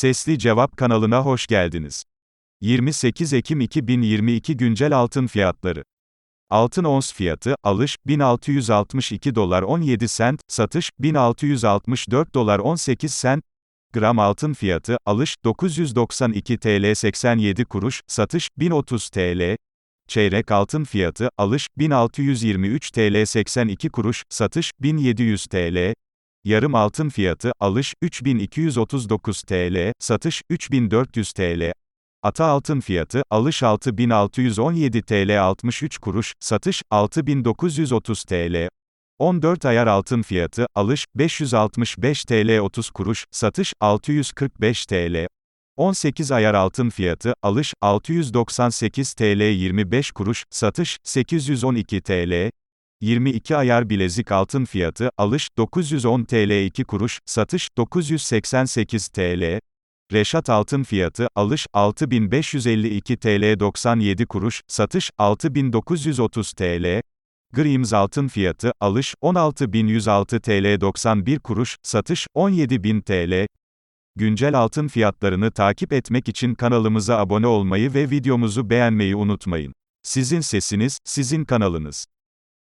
Sesli Cevap kanalına hoş geldiniz. 28 Ekim 2022 güncel altın fiyatları. Altın ons fiyatı, alış, 1662 dolar 17 sent, satış, 1664 dolar 18 sent, gram altın fiyatı, alış, 992 TL 87 kuruş, satış, 1030 TL, çeyrek altın fiyatı, alış, 1623 TL 82 kuruş, satış, 1700 TL, Yarım altın fiyatı, alış, 3239 TL, satış, 3400 TL. Ata altın fiyatı, alış 6617 TL 63 kuruş, satış, 6930 TL. 14 ayar altın fiyatı, alış, 565 TL 30 kuruş, satış, 645 TL. 18 ayar altın fiyatı, alış, 698 TL 25 kuruş, satış, 812 TL. 22 ayar bilezik altın fiyatı, alış, 910 TL 2 kuruş, satış, 988 TL. Reşat altın fiyatı, alış, 6552 TL 97 kuruş, satış, 6930 TL. Grims altın fiyatı, alış, 16106 TL 91 kuruş, satış, 17000 TL. Güncel altın fiyatlarını takip etmek için kanalımıza abone olmayı ve videomuzu beğenmeyi unutmayın. Sizin sesiniz, sizin kanalınız.